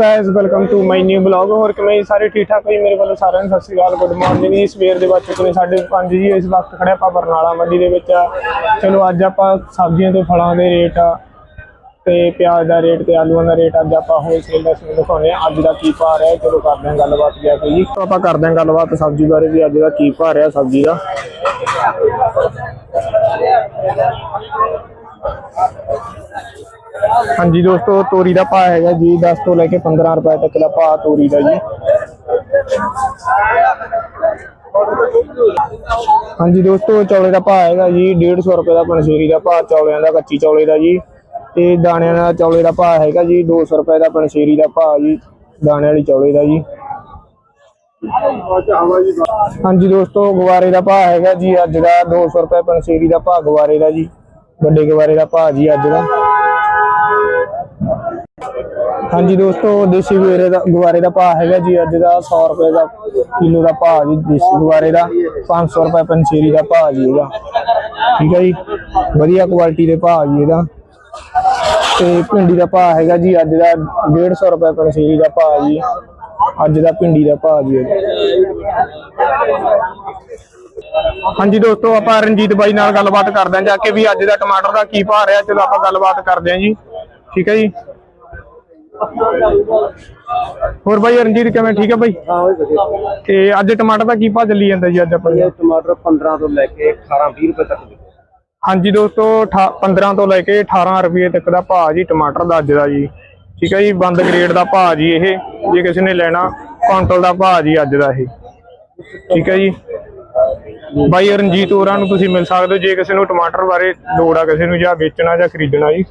Guys welcome to my new blog ਹੋਰ ਕਿਵੇਂ ਸਾਰੇ ਠੀਕ ਠਾਕ ਹੋਈ ਮੇਰੇ ਵੱਲੋਂ ਸਾਰਿਆਂ ਨੂੰ ਸਤਿ ਸ਼੍ਰੀ ਅਕਾਲ ਗੁੱਡ ਮਾਰਨਿੰਗ ਜੀ। ਸਵੇਰ ਦੇ ਵੱਜ ਚੁੱਕੇ ਨੇ 5:30 ਜੀ। ਇਸ ਵਕਤ ਖੜੇ ਆਪਾਂ ਬਰਨਾਲਾ ਮੰਡੀ ਦੇ ਵਿੱਚ ਚਲੋ, ਅੱਜ ਆਪਾਂ ਸਬਜ਼ੀਆਂ ਤੇ ਫਲਾਂ ਦੇ ਰੇਟ ਆ ਤੇ ਪਿਆਜ਼ ਦਾ ਰੇਟ ਤੇ ਆਲੂਆਂ ਦਾ ਰੇਟ ਅੱਜ ਆਪਾਂ ਹੋਲਸੇਲ ਦਾ ਤੁਹਾਨੂੰ ਦਿਖਾਉਂਦੇ ਆ ਅੱਜ ਦਾ ਕੀ ਭਾਅ ਰਿਹਾ, ਚਲੋ ਕਰਦੇ ਹਾਂ ਗੱਲਬਾਤ ਜਾ ਕੇ ਜੀ। ਆਪਾਂ ਕਰਦੇ ਹਾਂ ਗੱਲਬਾਤ ਸਬਜ਼ੀ ਬਾਰੇ ਵੀ, ਅੱਜ ਦਾ ਕੀ ਭਾਅ ਰਿਹਾ ਸਬਜ਼ੀ ਦਾ। ਹਾਂਜੀ ਦੋਸਤੋ, ਤੋਰੀ ਦਾ ਭਾਅ ਹੈਗਾ ਜੀ 10 ਤੋਂ ਲੈ ਕੇ 15 ਰੁਪਏ ਤੱਕ ਦਾ ਭਾਅ ਤੋਰੀ ਦਾ ਜੀ। ਹਾਂਜੀ ਦੋਸਤੋ, ਚੌਲੇ ਦਾ ਭਾਅ ਹੈਗਾ ਜੀ 150 ਰੁਪਏ ਦਾ ਪਨਸੇਰੀ ਦਾ ਭਾਅ, ਚੌਲਿਆਂ ਦਾ, ਕੱਚੀ ਚੌਲੇ ਦਾ ਜੀ। ਤੇ ਦਾਣਿਆਂ ਦਾ ਚੌਲੇ ਦਾ ਭਾਅ ਹੈਗਾ ਜੀ 200 ਰੁਪਏ ਦਾ ਪਨਸੇਰੀ ਦਾ ਭਾਅ ਜੀ, ਦਾਣੇ ਵਾਲੀ ਚੌਲੇ ਦਾ ਜੀ। ਹਾਂਜੀ ਦੋਸਤੋ ਗਵਾਰੇ ਦਾ ਭਾਅ ਹੈਗਾ ਜੀ, ਅੱਜ ਦਾ 200 ਰੁਪਏ ਪਨਸੇਰੀ ਦਾ ਭਾਅ ਗਵਾਰੇ ਦਾ ਜੀ। ਵੱਡੇ ਗਵਾਰੇ ਦਾ ਭਾਅ ਜੀ ਅੱਜ ਦਾ। ਹਾਂਜੀ ਦੋਸਤੋ, ਦੇਸੀ ਗੁਵਾਰੇ ਦਾ ਗੁਵਾਰੇ ਦਾ ਭਾਅ ਹੈਗਾ ਜੀ ਅੱਜ ਦਾ 100 ਰੁਪਏ ਦਾ ਕਿਲੋ ਦਾ ਭਾਅ ਜੀ, ਦੇਸੀ ਗੁਵਾਰੇ ਦਾ। 500 ਰੁਪਏ ਪੰਛੀਰੀ ਦਾ ਭਾਅ ਜੀ ਇਹਦਾ। ਠੀਕ ਹੈ ਜੀ? ਵਧੀਆ ਕੁਆਲਿਟੀ ਦੇ ਭਾਅ ਜੀ ਇਹਦਾ। ਤੇ ਭਿੰਡੀ ਦਾ ਭਾਅ ਹੈਗਾ ਜੀ ਅੱਜ ਦਾ 150 ਰੁਪਏ ਪੰਛੀਰੀ ਦਾ ਭਾਅ ਜੀ। ਅੱਜ ਦਾ ਭਿੰਡੀ ਦਾ ਭਾਅ ਜੀ ਇਹਦਾ। ਹਾਂਜੀ ਦੋਸਤੋ ਆਪਾਂ ਰਣਜੀਤ ਬਾਈ ਨਾਲ ਗੱਲਬਾਤ ਕਰਦੇ ਹਾਂ ਜਾ ਕੇ ਵੀ ਅੱਜ ਦਾ ਟਮਾਟਰ ਦਾ ਕੀ ਭਾਅ ਰਿਹਾ ਚਲੋ ਆਪਾਂ ਗੱਲਬਾਤ ਕਰਦੇ ਹਾਂ ਜੀ। ਠੀਕ ਹੈ ਜੀ? ਹੋਰ ਬਾਈ ਰਣਜੀਤ ਕਿਵੇਂ ਠੀਕ ਹੈ ਬਾਈ? ਹਾਂ ਉਹ ਵਧੀਆ। ਤੇ ਅੱਜ ਟਮਾਟਰ ਦਾ ਕੀ ਭਾਅ ਚੱਲੀ ਜਾਂਦਾ ਜੀ ਅੱਜ ਆਪਣੇ ਇਹ ਟਮਾਟਰ 15 ਤੋਂ ਲੈ ਕੇ 18 20 ਰੁਪਏ ਤੱਕ ਹਾਂਜੀ ਦੋਸਤੋ ਅਠਾ- 15 ਤੋਂ ਲੈ ਕੇ 18 ਰੁਪਏ ਤੱਕ ਦਾ ਭਾਅ ਜੀ ਟਮਾਟਰ ਦਾ ਅੱਜ ਦਾ ਜੀ। ਠੀਕ ਹੈ ਜੀ ਬੰਦ ਗ੍ਰੇਡ ਦਾ ਭਾਅ ਜੀ ਇਹ ਜੇ ਕਿਸੇ ਨੇ ਲੈਣਾ ਕੁਆਂਟਲ ਦਾ ਭਾਅ ਜੀ ਅੱਜ ਦਾ ਇਹ। ਠੀਕ ਹੈ ਜੀ? ਬਾਈ ਰਣਜੀਤ ਹੋਰਾਂ ਨੂੰ ਤੁਸੀਂ ਮਿਲ ਸਕਦੇ ਹੋ, ਜੇ ਕਿਸੇ ਨੂੰ ਟਮਾਟਰ ਬਾਰੇ ਲੋੜ ਆ, ਕਿਸੇ ਨੂੰ ਜਾਂ ਵੇਚਣਾ ਜਾਂ ਖਰੀਦਣਾ ਜੀ।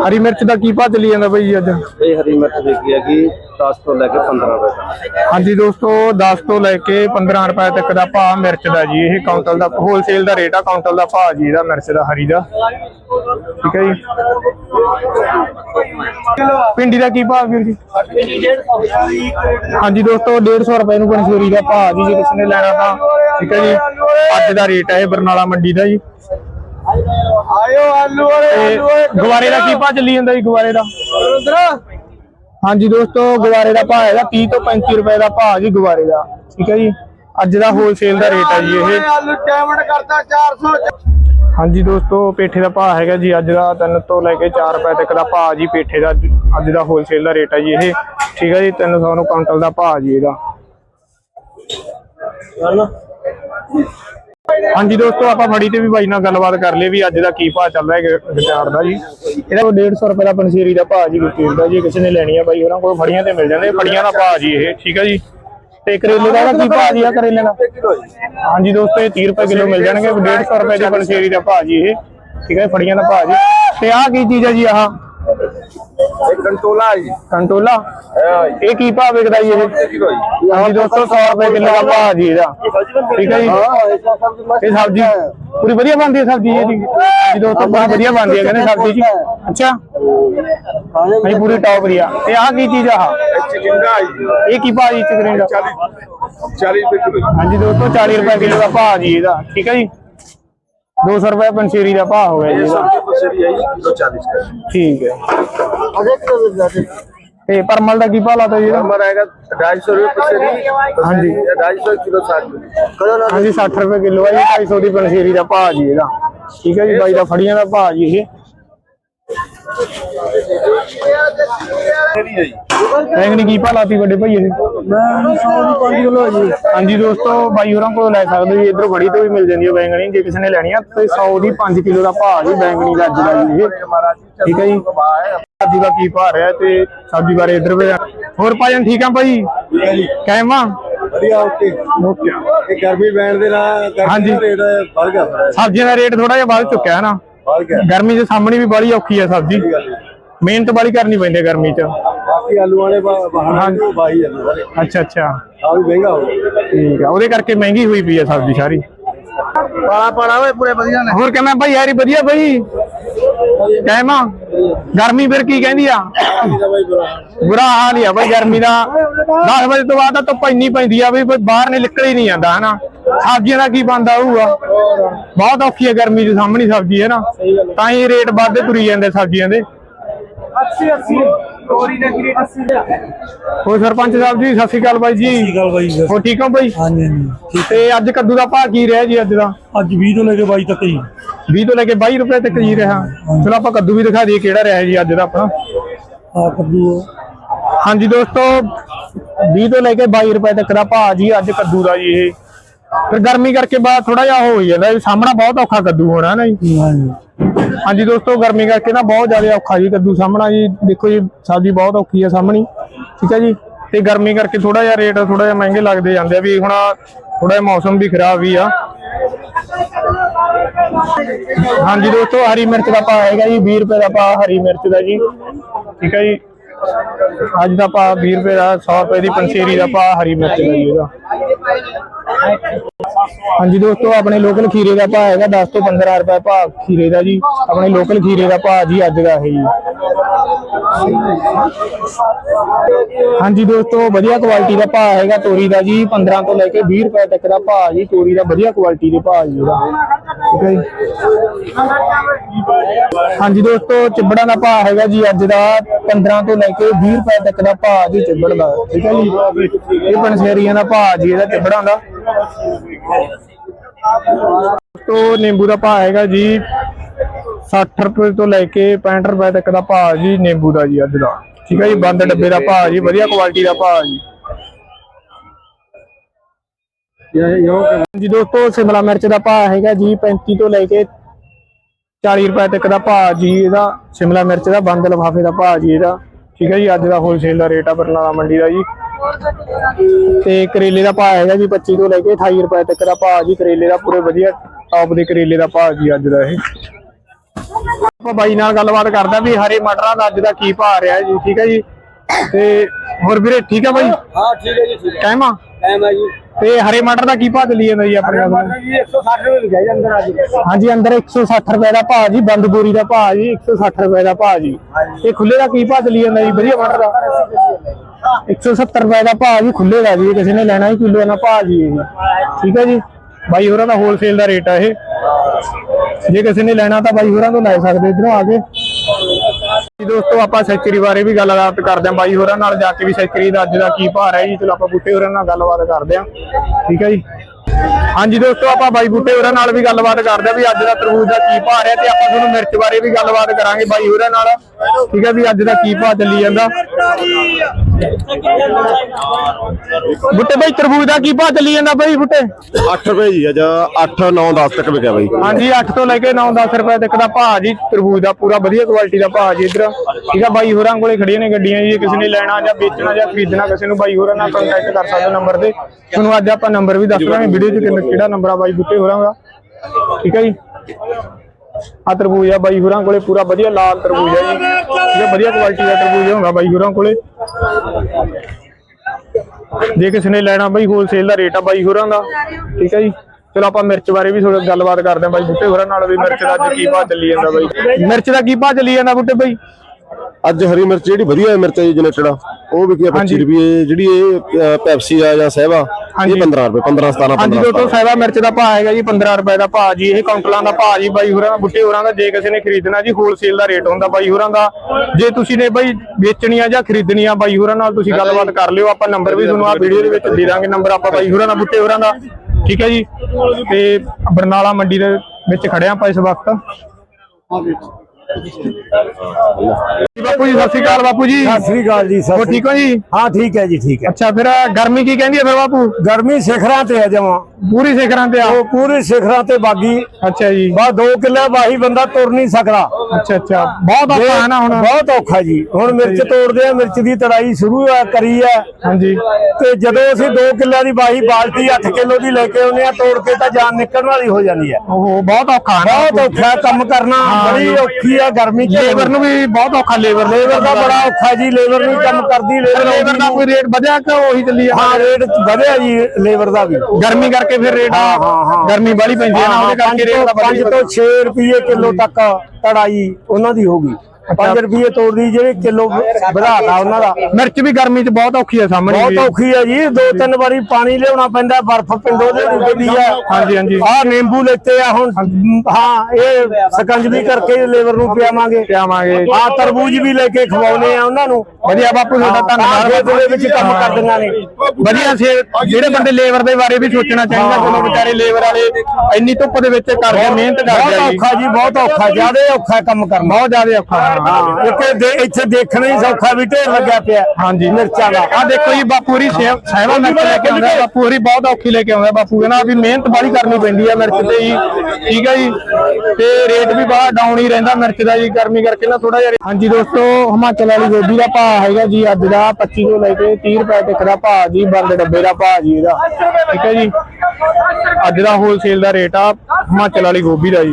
ਹਰੀ ਮਿਰਚ ਦਾ ਕੀ ਭਾਅ ਚੱਲੀ ਜਾਂਦਾ ਬਾਈ ਅੱਜ? ਇਹ ਹਰੀ ਮਿਰਚ ਵਿਕੀ ਹੈਗੀ 10 ਤੋਂ ਲੈ ਕੇ 15 ਰੁਪਏ ਤੱਕ ਹਾਂਜੀ ਦੋਸਤੋ 10 ਤੋਂ ਲੈ ਕੇ 15 ਰੁਪਏ ਤੱਕ ਦਾ ਭਾਅ ਮਿਰਚ ਦਾ ਜੀ। ਇਹ ਕਾਊਂਟਲ ਦਾ ਹੋਲਸੇਲ ਦਾ ਰੇਟ ਆ ਕਾਊਂਟਲ ਦਾ ਭਾਅ ਜੀ ਇਹਦਾ ਮਿਰਚ ਦਾ ਹਰੀ ਦਾ। ਠੀਕ ਹੈ ਜੀ? ਭਿੰਡੀ ਦਾ ਕੀ ਭਾਅ ਵੀਰ ਜੀ? ਹਾਂਜੀ ਦੋਸਤੋ 150 ਰੁਪਏ ਨੂੰ ਪਨਸੂਰੀ ਦਾ ਭਾਅ ਜੀ ਜੇ ਕਿਸੇ ਨੇ ਲੈਣਾ ਤਾਂ। ਠੀਕ ਹੈ ਜੀ? ਅੱਜ ਦਾ ਰੇਟ ਹੈ ਬਰਨਾਲਾ ਮੰਡੀ ਦਾ ਜੀ। ਆਇਓ ਆਲੂ ਤੇ ਗਵਾਰੇ ਦਾ ਕੀ ਭਾਅ ਚੱਲੀ ਜਾਂਦਾ ਜੀ ਗਵਾਰੇ ਦਾ? ਹਾਂਜੀ ਦੋਸਤੋ ਗਵਾਰੇ ਦਾ ਭਾਅ ਹੈਗਾ 30 ਤੋਂ 35 ਰੁਪਏ ਦਾ ਭਾਅ ਜੀ ਗਵਾਰੇ ਦਾ। ਠੀਕ ਹੈ ਜੀ? ਅੱਜ ਦਾ ਹੋਲਸੇਲ ਦਾ ਰੇਟ ਹੈ ਜੀ ਇਹ। ਆਲੂ ਟੈਮਟ ਕਰਦਾ 400 ਹਾਂਜੀ ਦੋਸਤੋ ਪੇਠੇ ਦਾ ਭਾਅ ਹੈਗਾ ਜੀ ਅੱਜ ਦਾ 3 ਤੋਂ ਲੈ ਕੇ 4 ਰੁਪਏ ਤੱਕ ਦਾ ਭਾਅ ਜੀ ਪੇਠੇ ਦਾ। ਅੱਜ- ਅੱਜ ਦਾ ਹੋਲਸੇਲ ਦਾ ਰੇਟ ਹੈ ਜੀ ਇਹ। ਠੀਕ ਹੈ ਜੀ? 300 ਨੂੰ ਕੁਇੰਟਲ ਦਾ ਭਾਅ ਜੀ ਇਹਦਾ। ਹਾਂਜੀ ਦੋਸਤੋ, ਆਪਾਂ ਫੜੀ ਤੇ ਵੀ ਬਾਈ ਨਾਲ ਗੱਲਬਾਤ ਕਰ ਲਈ ਵੀ ਅੱਜ ਦਾ ਕੀ ਭਾਅ ਚੱਲ ਰਿਹਾ ਹੈ ਗਿਟਾਰ ਦਾ ਜੀ। ਇਹਦਾ 150 ਰੁਪਏ ਦਾ ਪੰਸੀਰੀ ਦਾ ਭਾਅ ਜੀ ਗਿਟਾਰ ਦਾ ਜੀ, ਕਿਸੇ ਨੇ ਲੈਣੀ ਆ ਬਾਈ, ਉਹਨਾਂ ਕੋਲ ਫੜੀਆਂ ਤੇ ਮਿਲ ਜਾਂਦੇ, ਫੜੀਆਂ ਦਾ ਭਾਅ ਜੀ ਇਹ, ਠੀਕ ਹੈ ਜੀ? ਤੇ ਕਰੇਲੇ ਦਾ ਕੀ ਭਾਅ ਜੀ ਆ ਕਰੇਲੇ ਦਾ? ਹਾਂਜੀ ਦੋਸਤੋ, ਇਹ 30 ਰੁਪਏ ਕਿਲੋ ਮਿਲ ਜਾਣਗੇ 150 ਰੁਪਏ ਦੀ ਪੰਸੀਰੀ ਦਾ ਭਾਅ ਜੀ ਇਹ, ਠੀਕ ਹੈ ਫੜੀਆਂ ਦਾ ਭਾਅ ਜੀ। ਤੇ ਆਹ ਕੀ ਚੀਜ਼ ਹੈ ਜੀ ਆਹ? ਇੱਕ ਕੰਟੋਲਾ ਜੀ। ਕੰਟੋਲਾ? ਇਹ ਕੀ ਭਾਅ ਵਿਕਦਾ ਜੀ ਇਹ? ਕਿਲੋ ਜੀ ਹਾਂਜੀ ਦੋਸਤੋ 100 ਰੁਪਏ ਕਿਲੋ ਦਾ ਭਾਅ ਜੀ ਇਹਦਾ। ਠੀਕ ਹੈ ਜੀ? ਇਹ ਸਬਜ਼ੀ ਪੂਰੀ ਵਧੀਆ ਬਣਦੀ ਹੈ ਸਬਜ਼ੀ ਇਹਦੀ ਜੀ? ਦੋਸਤੋ ਬਹੁਤ ਵਧੀਆ ਬਣਦੀ ਹੈ ਕਹਿੰਦੇ ਸਬਜ਼ੀ ਜੀ। ਅੱਛਾ। ਹਾਂਜੀ ਪੂਰੀ ਟੌਪ ਦੀ ਆ ਤੇ ਆਹ ਕੀ ਚੀਜ਼ ਆ? ਚਿੰਗਾ ਜੀ। ਇਹ ਕੀ ਭਾਅ ਜੀ ਚਿਕਨ ਦਾ 40 40 ਰੁਪਏ ਕਿਲੋ। ਹਾਂਜੀ ਦੋਸਤੋ 40 ਰੁਪਏ ਕਿਲੋ ਦਾ ਭਾਅ ਜੀ ਇਹਦਾ। ਠੀਕ ਹੈ ਜੀ? 200 ਰੁਪਏ ਪੰਸ਼ੀਰੀ ਦਾ ਭਾਅ ਹੋ ਗਿਆ ਜੀ ਇਹਦਾ ਪਸਰੀ ਹੈ ਜੀ ਕਿਲੋ 40 का ਠੀਕ ਹੈ अरे किलो जाते ਤੇ ਪਰਮਲ ਦਾ ਕੀ ਭਾਅ ਲਾਤਾ ਜੀ ਇਹਦਾ नंबर आएगा 250 रुपए पसरी हाँ जी। 250 किलो 60 करो ना ਹਾਂਜੀ 60 ਰੁਪਏ ਕਿਲੋ ਹੈ ਜੀ 250 ਦੀ ਪੰਸ਼ੀਰੀ ਦਾ ਭਾਅ ਜੀ ਇਹਦਾ ਠੀਕ ਹੈ ਜੀ ਬਾਈ ਦਾ ਫੜੀਆਂ ਦਾ ਭਾਅ ਜੀ ਇਹ ਰੈਂਗਣੀ ਕੀ ਭਾਲਾਤੀ ਵੱਡੇ ਭਾਈ ਇਹ? ਮੈਂ 100 ਦੀ 5 ਕਿਲੋ ਹੈ ਜੀ। ਹਾਂਜੀ ਦੋਸਤੋ ਬਾਈ ਹੋਰਾਂ ਕੋਲ ਲੈ ਸਕਦੇ ਜੀ। ਇਧਰੋਂ ਫੜੀ ਤੋਂ ਵੀ ਮਿਲ ਜਾਂਦੀ ਹੈ ਬੈਂਗਣੀ। ਜੇ ਕਿਸੇ ਨੇ ਲੈਣੀ ਆ ਤੇ 100 ਦੀ 5 ਕਿਲੋ ਦਾ ਭਾਅ ਜੀ ਬੈਂਗਣੀ ਦਾ ਅੱਜ ਜੀ ਇਹ। ਠੀਕ ਹੈ ਜੀ? ਸਬਜ਼ੀ ਦਾ ਕੀ ਭਾਅ ਰਿਹਾ ਤੇ ਸਬਜ਼ੀ ਬਾਰੇ ਇਧਰ ਵੀ ਹੋਰ ਭਾਜਨ ਠੀਕ ਆ ਭਾਈ? ਕਹਿਮਾ ਵਧੀਆ ਓਕੇ। ਓਕੇ। ਇਹ ਗਰਮੀ ਬੈਣ ਦੇ ਨਾਲ ਹਾਂਜੀ। ਰੇਟ ਵੱਧ ਗਿਆ। ਸਬਜ਼ੀਆਂ ਦਾ ਰੇਟ ਥੋੜਾ ਜਿਹਾ ਵੱਧ ਚੁੱਕਿਆ ਹੈ ਨਾ। ਗਰਮੀ ਦੇ ਸਾਹਮਣੇ ਵੀ ਬੜੀ ਔਖੀ ਹੈ ਸਬਜ਼ੀ। ਮਿਹਨਤ ਬੜੀ ਕਰਨੀ ਪੈਂਦੀ ਹੈ ਗਰਮੀ 'ਚ। ਬਾਕੀ ਆਲੂ ਵਾਲੇ ਬਾਹਰ ਤੋਂ ਬਾਈ ਵਾਲੇ। ਅੱਛਾ ਅੱਛਾ। ਆ ਵੀ ਮਹਿੰਗਾ ਹੋ ਗਿਆ। ਠੀਕ ਆ ਉਹਦੇ ਕਰਕੇ ਮਹਿੰਗੀ ਹੋਈ ਪਈ ਹੈ ਸਬਜ਼ੀ ਸਾਰੀ। ਪਾਲਾ ਪਾਲਾ ਓਏ ਪੂਰੇ ਵਧੀਆ ਨੇ। ਹੋਰ ਕਿਵੇਂ ਭਾਈ ਯਾਰੀ ਵਧੀਆ ਭਾਈ ਕਹਿਮਾ ਗਰਮੀ ਫਿਰ ਕੀ ਕਹਿੰਦੀ ਆ? ਬੁਰਾ ਹਾਲ ਹੀ ਆ ਭਾਈ ਗਰਮੀ ਦਾ। 10 ਵਜੇ ਤੋਂ ਬਾਅਦ ਤਾਂ ਧੁੱਪ ਇੰਨੀ ਪੈਂਦੀ ਆ ਵੀ ਕੋਈ ਬਾਹਰ ਨਹੀਂ ਨਿਕਲ ਹੀ ਨਹੀਂ ਜਾਂਦਾ ਹਨਾ। ਸਬਜ਼ੀਆਂ ਦਾ ਕੀ ਬੰਦਾ ਹੋਊਗਾ? ਬਹੁਤ ਔਖੀ ਹੈ ਗਰਮੀ ਦੇ ਸਾਹਮਣੇ ਸਬਜ਼ੀ ਹੈ ਨਾ ਤਾਂ ਹੀ ਰੇਟ ਵੱਧਦੇ ਤੁਰੀ ਜਾਂਦੇ ਸਬਜ਼ੀਆਂ ਦੇ। 80 80 ਤੋਰੀ ਦਾ ਕਿਰੇ 80 ਹੋਰ ਸਰਪੰਚ ਸਾਹਿਬ ਜੀ ਸਤਿ ਸ਼੍ਰੀ ਅਕਾਲ ਬਾਈ ਜੀ। ਗੱਲ ਬਾਈ ਜੀ। ਹੋ ਠੀਕ ਹੋ ਬਾਈ? ਹਾਂਜੀ ਹਾਂਜੀ। ਤੇ ਅੱਜ ਕੱਦੂ ਦਾ ਭਾਅ ਕੀ ਰਿਹਾ ਜੀ ਅੱਜ ਦਾ? ਅੱਜ 20 ਤੋਂ ਲੈ ਕੇ 22 ਤੱਕ ਜੀ। 20 ਤੋਂ ਲੈ ਕੇ 22 ਰੁਪਏ ਤੱਕ ਜੀ ਰਿਹਾ। ਚਲੋ ਆਪਾਂ ਕੱਦੂ ਵੀ ਦਿਖਾ ਦਈਏ ਕਿਹੜਾ ਰਿਹਾ ਜੀ ਅੱਜ ਦਾ ਆਪਣਾ। ਆ ਕੱਦੂ ਹਾਂਜੀ ਦੋਸਤੋ 20 ਤੋਂ ਲੈ ਕੇ 22 ਰੁਪਏ ਤੱਕ ਦਾ ਭਾਅ ਜੀ ਅੱਜ ਕੱਦੂ ਦਾ ਜੀ ਇਹ। ਫਿਰ ਗਰਮੀ ਕਰਕੇ ਬਾਅਦ ਥੋੜਾ ਜਿਹਾ ਹੋ ਹੀ ਜਾਂਦਾ ਸਾਹਮਣਾ ਬਹੁਤ ਔਖਾ ਕੱਦੂ ਹੋਣਾ ਨਾ ਜੀ। ਹਾਂਜੀ। ਹਾਂਜੀ ਦੋਸਤੋ, ਗਰਮੀ ਕਰਕੇ ਨਾ ਬਹੁਤ ਜ਼ਿਆਦਾ ਔਖਾ ਜੀ ਕੱਦੂ ਸਾਹਮਣਾ ਜੀ। ਦੇਖੋ ਜੀ, ਸਬਜ਼ੀ ਬਹੁਤ ਔਖੀ ਹੈ ਸਾਹਮਣੀ ਠੀਕ ਹੈ ਜੀ? ਤੇ ਗਰਮੀ ਕਰਕੇ ਥੋੜਾ ਜਿਹਾ ਰੇਟ ਥੋੜਾ ਜਿਹਾ ਮਹਿੰਗੇ ਲੱਗਦੇ ਜਾਂਦੇ ਆ ਵੀ ਹੁਣ ਥੋੜਾ ਜਿਹਾ ਮੌਸਮ ਵੀ ਖਰਾਬ ਵੀ ਆ। ਹਾਂਜੀ ਦੋਸਤੋ, ਹਰੀ ਮਿਰਚ ਦਾ ਭਾਅ ਹੈਗਾ ਜੀ 20 ਰੁਪਏ ਦਾ ਭਾਅ ਹਰੀ ਮਿਰਚ ਦਾ ਜੀ। ਠੀਕ ਹੈ ਜੀ? ਅੱਜ ਦਾ ਭਾਅ 20 ਰੁਪਏ ਦਾ 100 ਰੁਪਏ ਦੀ ਪੰਸੇਰੀ ਦਾ ਭਾਅ ਹਰੀ ਮਿਰਚ ਦਾ ਜੀ ਇਹਦਾ। ਹਾਂਜੀ ਦੋਸਤੋ, ਆਪਣੇ ਲੋਕਲ ਖੀਰੇ ਦਾ ਭਾਅ ਹੈਗਾ 10 ਤੋਂ 15 ਰੁਪਏ ਭਾਅ ਖੀਰੇ ਦਾ ਜੀ। ਆਪਣੇ ਲੋਕਲ ਖੀਰੇ ਦਾ ਭਾਅ ਜੀ ਅੱਜ ਦਾ ਹੈ ਜੀ। ਹਾਂਜੀ ਦੋਸਤੋ, ਵਧੀਆ ਕੁਆਲਿਟੀ ਦਾ ਭਾਅ ਹੈਗਾ ਤੋਰੀ ਦਾ ਜੀ। 15 ਤੋਂ ਲੈ ਕੇ 20 ਰੁਪਏ ਤੱਕ ਦਾ ਭਾਅ ਜੀ, ਤੋਰੀ ਦਾ ਵਧੀਆ ਕੁਆਲਿਟੀ ਦੇ ਭਾਅ ਜੀ ਇਹਦਾ। ਠੀਕ ਹੈ ਜੀ। ਹਾਂਜੀ ਦੋਸਤੋ, ਚਿਬੜਾਂ ਦਾ ਭਾਅ ਹੈਗਾ ਜੀ ਅੱਜ ਦਾ। 15 ਤੋਂ ਲੈ ਕੇ 20 ਰੁਪਏ ਤੱਕ ਦਾ ਭਾਅ ਜੀ ਚਿੱਬੜ ਦਾ। ਠੀਕ ਹੈ ਜੀ। ਇਹ ਪਨਸੇਰੀਆਂ ਦਾ ਭਾਅ ਜੀ ਇਹਦਾ ਚਿੱਬੜਾਂ ਦਾ। ਦੋਸਤੋ ਨਿੰਬੂ ਦਾ ਭਾਅ ਹੈਗਾ ਜੀ 60 ਰੁਪਏ ਤੋਂ ਲੈ ਕੇ 65 ਰੁਪਏ ਤੱਕ ਦਾ ਭਾਅ ਜੀ ਨਿੰਬੂ ਦਾ ਜੀ ਅੱਜ ਦਾ। ਠੀਕ ਹੈ ਜੀ, ਬੰਦ ਡੱਬੇ ਦਾ ਭਾਅ ਜੀ, ਵਧੀਆ ਕੁਆਲਿਟੀ ਦਾ ਭਾਅ ਜੀ। ਜੀ ਦੋਸਤੋ, ਸ਼ਿਮਲਾ ਮਿਰਚ ਦਾ ਭਾਅ ਹੈਗਾ ਜੀ 35 ਤੋਂ ਲੈ ਕੇ 40 ਰੁਪਏ ਤੱਕ ਦਾ ਭਾਅ ਜੀ ਇਹਦਾ। ਸ਼ਿਮਲਾ ਮਿਰਚ ਦਾ ਬੰਦ ਲਫਾਫੇ ਦਾ ਭਾਅ ਜੀ ਇਹਦਾ। ਠੀਕ ਹੈ ਜੀ, ਅੱਜ ਦਾ ਹੋਲਸੇਲ ਦਾ ਰੇਟ ਆ ਬਰਨਾਲਾ ਮੰਡੀ ਦਾ ਜੀ। ਤੇ ਕਰੇਲੇ ਦਾ ਭਾਅ ਹੈਗਾ ਜੀ 25 ਤੋਂ ਲੈ ਕੇ 28 ਰੁਪਏ ਤੱਕ ਦਾ ਭਾਅ ਜੀ ਕਰੇਲੇ ਦਾ ਪੂਰੇ ਵਧੀਆ ਟੌਪ ਦੇ ਕਰੇਲੇ ਦਾ ਭਾਅ ਜੀ ਅੱਜ ਦਾ ਇਹ। ਆਪਾਂ ਬਾਈ ਨਾਲ ਗੱਲਬਾਤ ਕਰਦਾ ਵੀ ਹਰੇ ਮਟਰਾਂ ਦਾ ਅੱਜ ਦਾ ਕੀ ਭਾਅ ਰਿਹਾ ਜੀ ਠੀਕ ਹੈ ਜੀ? ਤੇ ਹੋਰ ਵੀਰੇ ਠੀਕ ਹੈ ਬਾਈ? ਹਾਂ ਠੀਕ ਹੈ ਜੀ ਠੀਕ ਟਾਈਮ ਆ? ਟਾਈਮ ਹੈ ਜੀ। ਤੇ ਹਰੇ ਮਟਰ ਦਾ ਕੀ ਭਾਅ ਚੱਲੀ ਜਾਂਦਾ ਜੀ ਆਪਣੇ ਕੋਲ? ਜੀ 160 ਰੁਪਏ ਲਿਖਿਆ ਜੀ ਅੰਦਰ ਅੱਜ। ਹਾਂਜੀ ਅੰਦਰ 160 ਰੁਪਏ ਦਾ ਭਾਅ ਜੀ ਬੰਦ ਬੋਰੀ ਦਾ ਭਾਅ ਜੀ 160 ਰੁਪਏ ਦਾ ਭਾਅ ਜੀ। ਤੇ ਖੁੱਲੇ ਦਾ ਕੀ ਭਾਅ ਚੱਲੀ ਜਾਂਦਾ ਜੀ ਵਧੀਆ ਮਟਰ ਦਾ? 170 ਰੁਪਏ ਦਾ ਭਾਅ ਜੀ ਖੁੱਲੇ ਦਾ ਜੀ ਕਿਸੇ ਨੇ ਲੈਣਾ ਹੀ ਕਿਲੋ ਦਾ ਭਾਅ ਜੀ ਇਹ। ਠੀਕ ਹੈ ਜੀ? ਬਾਈ ਹੋਰਾਂ ਦਾ ਹੋਲਸੇਲ ਦਾ ਰੇਟ ਆ ਇਹ। ਜੇ ਕਿਸੇ ਨੇ ਲੈਣਾ ਤਾਂ ਬਾਈ ਹੋਰਾਂ ਤੋਂ ਲੈ ਸਕਦੇ, ਇਧਰੋਂ ਆ ਕੇ। ਜੀ ਦੋਸਤੋ, ਆਪਾਂ ਸੈਕਟਰੀ ਬਾਰੇ ਵੀ ਗੱਲਬਾਤ ਕਰਦੇ ਆਂ ਬਾਈ ਹੋਰਾਂ ਨਾਲ ਜਾ ਕੇ ਵੀ ਸੈਕਟਰੀ ਦਾ ਅੱਜ ਦਾ ਕੀ ਭਾਅ ਹੈ ਜੀ। ਚਲੋ, ਆਪਾਂ ਬੂਟੇ ਹੋਰਾਂ ਨਾਲ ਗੱਲਬਾਤ ਕਰਦੇ ਆਂ ਠੀਕ ਹੈ ਜੀ? ਹਾਂਜੀ ਦੋਸਤੋ, ਆਪਾਂ ਬਾਈ ਬੂਟੇ ਹੋਰਾਂ ਨਾਲ ਵੀ ਗੱਲਬਾਤ ਕਰਦੇ ਆਂ ਵੀ ਅੱਜ ਦਾ ਤਰਬੂਜ ਦਾ ਕੀ ਭਾਅ ਹੈ ਤੇ ਆਪਾਂ ਤੁਹਾਨੂੰ ਮਿਰਚ ਬਾਰੇ ਵੀ ਗੱਲਬਾਤ ਕਰਾਂਗੇ ਬਾਈ ਹੋਰਾਂ ਨਾਲ। ਠੀਕ ਹੈ ਵੀ ਅੱਜ ਦਾ ਕੀ ਭਾਅ ਚੱਲੀ ਜਾਂਦਾ। ਬੂਟੇ ਬਾਈ ਤਰਬੂਜ ਦਾ ਕੀ ਭਾਅ ਚੱਲੀ ਜਾਂਦਾ ਬਾਈ ਬੂਟੇ? 8 ਰੁਪਏ ਜੀ ਅੱਜ 8 9 10 ਤੱਕ ਵਿਕਿਆ ਬਾਈ। ਹਾਂਜੀ 8 ਤੋਂ ਲੈ ਕੇ 9-10 ਰੁਪਏ ਤੱਕ ਦਾ ਭਾਅ ਜੀ ਤਰਬੂਜ ਦਾ ਪੂਰਾ ਵਧੀਆ ਕੁਆਲਿਟੀ ਦਾ ਭਾਅ ਜੀ ਇਧਰ। ਠੀਕ ਆ ਬਾਈ ਹੋਰਾਂ ਕੋਲੇ ਖੜੀਆਂ ਨੇ ਗੱਡੀਆਂ ਜੀ ਕਿਸੇ ਨੇ ਲੈਣਾ ਜਾਂ ਵੇਚਣਾ ਜਾਂ ਖਰੀਦਣਾ ਕਿਸੇ ਨੂੰ ਬਾਈ ਹੋਰਾਂ ਨਾਲ ਕੰਟੈਕਟ ਕਰ ਸਕਦੇ ਹੋ ਨੰਬਰ ਤੇ। ਤੁਹਾਨੂੰ ਅੱਜ ਆਪਾਂ ਨੰਬਰ ਵੀ ਦੱਸ ਦਾਂਗੇ ਵੀਡੀਓ 'ਚ ਕਿਹੜਾ ਨੰਬਰ ਆ ਬਾਈ ਬੁੱਟੇ ਹੋਰਾਂ ਦਾ। ਠੀਕ ਹੈ ਜੀ? ਆ ਤਰਬੂਜ ਆ ਬਾਈ ਹੋਰਾਂ ਕੋਲੇ, ਪੂਰਾ ਵਧੀਆ ਲਾਲ ਤਰਬੂਜ ਆ ਜੀ। ਠੀਕ ਵਧੀਆ ਕੁਆਲਿਟੀ ਦਾ ਤਰਬੂਜ ਹੋਗਾ ਬਾਈ ਹੋਰਾਂ ਕੋਲੇ। ਜੇ ਕਿਸੇ ਨੇ ਲੈਣਾ ਬਾਈ ਹੋਲਸੇਲ ਦਾ ਰੇਟ ਆ ਬਾਈ ਹੋਰਾਂ ਦਾ। ਠੀਕ ਹੈ ਜੀ। ਚਲੋ ਆਪਾਂ ਮਿਰਚ ਬਾਰੇ ਵੀ ਥੋੜਾ ਗੱਲਬਾਤ ਕਰਦੇ ਹਾਂ ਬਾਈ ਬੁੱਟੇ ਹੋਰਾਂ ਨਾਲ ਵੀ ਮਿਰਚ ਦਾ ਅੱਜ ਕੀ ਭਾਅ ਚੱਲੀ ਜਾਂਦਾ ਬਾਈ। ਮਿਰਚ ਦਾ ਕੀ ਭਾਅ ਚੱਲੀ ਜਾਂਦਾ ਬੁੱਟੇ ਬਾਈ? ਅੱਜ ਹਰੀ ਮਿਰਚ ਜਿਹੜੀ ਵਧੀਆ ਮਿਰਚ ਹੈ ਜੀ ਜਨੇਟਡ ਉਹ ਵਿਕੀ ਆ 25 ਹਾਂਜੀ। ਰੁਪਏ ਜਿਹੜੀ ਇਹ ਪੈਪਸੀ ਆ ਜਾਂ ਸਹਿਵਾ ਇਹ ਹਾਂਜੀ। 15 ਰੁਪਏ 15 17 ਹਾਂਜੀ 15 ਦੋਸਤੋ ਸੈਵਾ ਮਿਰਚ ਦਾ ਭਾਅ ਹੈਗਾ ਜੀ 15 ਰੁਪਏ ਦਾ ਭਾਅ ਜੀ ਇਹ ਕਾਉਂਟਲਾਂ ਦਾ ਭਾਅ ਜੀ ਬਾਈ ਹੋਰਾਂ ਦਾ ਬੁੱਟੇ ਹੋਰਾਂ ਦਾ ਜੇ ਕਿਸੇ ਨੇ ਖਰੀਦਣਾ ਜੀ ਹੋਲਸੇਲ ਦਾ ਰੇਟ ਹੁੰਦਾ ਬਾਈ ਹੋਰਾਂ ਦਾ। ਜੇ ਤੁਸੀਂ ਨੇ ਬਾਈ ਵੇਚਣੀ ਆ ਜਾਂ ਖਰੀਦਣੀ ਆ ਬਾਈ ਹੋਰਾਂ ਨਾਲ ਤੁਸੀਂ ਗੱਲਬਾਤ ਕਰ ਲਿਓ ਆਪਾਂ ਨੰਬਰ ਵੀ ਤੁਹਾਨੂੰ ਆ ਵੀਡੀਓ ਦੇ ਵਿੱਚ ਦੇ ਦਾਂਗੇ ਨੰਬਰ ਆਪਾਂ ਬਾਈ ਹੋਰਾਂ ਦਾ ਬੁੱਟੇ ਹੋਰਾਂ ਦਾ। ਠੀਕ ਹੈ ਜੀ? ਤੇ ਬਰਨਾਲਾ ਮੰਡੀ ਦੇ ਵਿੱਚ ਖੜੇ ਆ ਆਪਾਂ ਇਸ ਵਕਤ। ਜੀ ਬਾਪੂ ਜੀ ਸਤਿ ਸ਼੍ਰੀ ਅਕਾਲ ਬਾਪੂ ਜੀ। ਸਤਿ ਸ੍ਰੀ ਅਕਾਲ ਜੀ ਹੋ ਠੀਕ ਹੋ ਜੀ? ਹਾਂ ਠੀਕ ਹੈ ਜੀ ਠੀਕ ਹੈ। ਅੱਛਾ ਫਿਰ ਗਰਮੀ ਕੀ ਕਹਿੰਦੀ ਹੈ ਫਿਰ ਬਾਪੂ? ਗਰਮੀ ਸਿਖਰਾਂ ਤੇ ਹੈ ਜਮਾ। ਪੂਰੀ ਸਿਖਰਾਂ ਤੇ ਆ? ਉਹ ਪੂਰੇ ਸਿਖਰਾਂ ਤੇ ਬਾਗੀ। ਅੱਛਾ ਜੀ। ਬਾ 2 ਕਿੱਲੇ ਵਾਹੀ ਬੰਦਾ ਤੁਰ ਨਹੀਂ ਸਕਦਾ। ਅੱਛਾ ਅੱਛਾ। ਬਹੁਤ ਔਖਾ ਹੈ ਨਾ ਹੁਣ। ਬਹੁਤ ਔਖਾ ਜੀ। ਹੁਣ ਮਿਰਚ ਤੋੜਦੇ ਆ ਮਿਰਚ ਦੀ ਤੜਾਈ ਸ਼ੁਰੂ ਆ ਕਰੀ ਆ। ਹਾਂਜੀ। ਤੇ ਜਦੋਂ ਅਸੀਂ 2 ਕਿੱਲਿਆਂ ਦੀ ਵਾਹੀ ਬਾਲਟੀ 8 ਕਿਲੋ ਦੀ ਲੈ ਕੇ ਆਉਂਦੇ ਆ ਤੋੜ ਕੇ ਤਾਂ ਜਾਨ ਨਿਕਲਣ ਵਾਲੀ ਹੋ ਜਾਂਦੀ ਹੈ ਉਹ ਬਹੁਤ ਔਖਾ ਹੈ ਨਾ। ਬਹੁਤ ਔਖਾ ਕੰਮ ਕਰਨਾ। ਬੜੀ। ਔਖੀ ਆ ਗਰਮੀ ਚ। ਲੇਬਰ ਨੂੰ ਵੀ ਬਹੁਤ ਔਖਾ ਲੇਬਰ ਲੇਬਰ ਦਾ ਬੜਾ ਔਖਾ ਜੀ ਲੇਬਰ ਨਹੀਂ ਕੰਮ ਕਰਦੀ ਲੇਬਰ ਦਾ ਕੋਈ ਰੇਟ ਵਧਿਆ ਕਿ ਉਹੀ ਚੱਲੀ ਜਾਂਦਾ? ਹਾਂ ਰੇਟ ਵਧਿਆ ਜੀ ਲੇਬਰ ਦਾ ਵੀ। ਗਰਮੀ ਕਰਕੇ ਫਿਰ ਰੇਟ ਹਾਂ, ਹਾਂ, ਹਾਂ। ਗਰਮੀ ਬਾਲੀ ਪੈਂਦੀ ਹੈ ਨਾ ਉਹਦੇ ਕਰਕੇ ਰੇਟ ਦਾ 5 ਵਧੀ ਤੋਂ 6 ਰੁਪਏ ਕਿਲੋ ਤੱਕ ਤੜਾਈ ਉਹਨਾਂ ਦੀ ਹੋ ਗਈ 5 ਰੁਪਏ ਤੋੜਦੀ ਜਿਹੜੇ ਕਿਲੋ ਵਧਾਤਾ ਉਹਨਾਂ ਦਾ। ਮਿਰਚ ਵੀ ਗਰਮੀ 'ਚ ਬਹੁਤ ਔਖੀ ਹੈ ਸਾਹਮਣੇ ਬਹੁਤ ਔਖੀ ਹੈ ਜੀ ਦੋ ਤਿੰਨ ਵਾਰੀ ਪਾਣੀ ਲਿਆਉਣਾ ਪੈਂਦਾ ਬਰਫ਼ ਪਿੰਡੋਂ ਲਿਆਉਣੀ ਪੈਂਦੀ ਆ। ਹਾਂਜੀ, ਹਾਂਜੀ। ਆਹ ਨਿੰਬੂ ਲੈਤੇ ਆ ਹੁਣ ਹਾਂ ਇਹ ਸਕੰਜਵੀ ਕਰਕੇ ਲੇਬਰ ਨੂੰ ਪਿਆਵਾਂਗੇ। ਪਿਆਵਾਂਗੇ। ਆਹ ਤਰਬੂਜ ਵੀ ਲੈ ਕੇ ਖਵਾਉਨੇ ਆ ਉਹਨਾਂ ਨੂੰ। ਵਧੀਆ ਬਾਪੂ ਤੁਹਾਡਾ ਧੰਨਵਾਦ ਦੇ ਵਿੱਚ ਕੰਮ ਕਰਦੀਆਂ ਨੇ। ਵਧੀਆ ਸੇ ਜਿਹੜੇ ਬੰਦੇ ਲੇਬਰ ਦੇ ਬਾਰੇ ਵੀ ਸੋਚਣਾ ਚਾਹੀਦਾ ਚਲੋ ਵਿਚਾਰੇ ਲੇਬਰ ਵਾਲੇ ਇੰਨੀ ਧੁੱਪ ਦੇ ਵਿੱਚ ਕਰਦੇ ਮਿਹਨਤ ਕਰਦੇ ਬਹੁਤ ਆ ਜੀ। ਔਖਾ ਜੀ ਬਹੁਤ ਔਖਾ ਜ਼ਿਆਦਾ ਔਖਾ ਕੰਮ ਕਰਨਾ। ਬਹੁਤ ਜ਼ਿਆਦਾ ਔਖਾ। ਹਾਂ ਇੱਥੇ ਦੇ- ਇੱਥੇ ਦੇਖਣਾ ਹੀ ਸੌਖਾ ਵੀ ਢੇਰ ਲੱਗਿਆ ਪਿਆ। ਹਾਂਜੀ ਮਿਰਚਾਂ ਦਾ। ਆ ਦੇਖੋ ਜੀ ਬਾਪੂ ਹਰੀ ਸਹਿਵਾ ਮਿਰਚ ਲੈ ਕੇ ਆਉਂਦਾ ਬਾਪੂ ਹਰੀ ਬਹੁਤ ਔਖੀ ਲੈ ਕੇ ਆਉਂਦਾ ਬਾਪੂ ਕਹਿੰਦਾ ਵੀ ਮਿਹਨਤ ਬਾੜੀ ਕਰਨੀ ਪੈਂਦੀ ਆ ਮਿਰਚ ਤੇ ਜੀ। ਠੀਕ ਹੈ ਜੀ। ਤੇ ਰੇਟ ਵੀ ਬਾਹਰ ਡਾਊਨ ਹੀ ਰਹਿੰਦਾ ਮਿਰਚ ਦਾ ਜੀ ਗਰਮੀ ਕਰਕੇ ਨਾ ਥੋੜਾ ਜਿਹਾ। ਹਾਂਜੀ ਦੋਸਤੋ ਹਿਮਾਚਲ ਵਾਲੀ ਗੋਭੀ ਦਾ ਭਾਅ ਹੈਗਾ ਜੀ ਅੱਜ ਦਾ 25 ਤੋਂ ਲੈ ਕੇ 30 ਰੁਪਏ ਤੱਕ ਦਾ ਭਾਅ ਜੀ ਬੰਦ ਡੱਬੇ ਦਾ ਭਾਅ ਜੀ ਇਹਦਾ। ਠੀਕ ਹੈ ਜੀ। ਅੱਜ ਦਾ ਹੋਲਸੇਲ ਦਾ ਰੇਟ ਆ ਹਿਮਾਚਲ ਵਾਲੀ ਗੋਭੀ ਦਾ ਜੀ।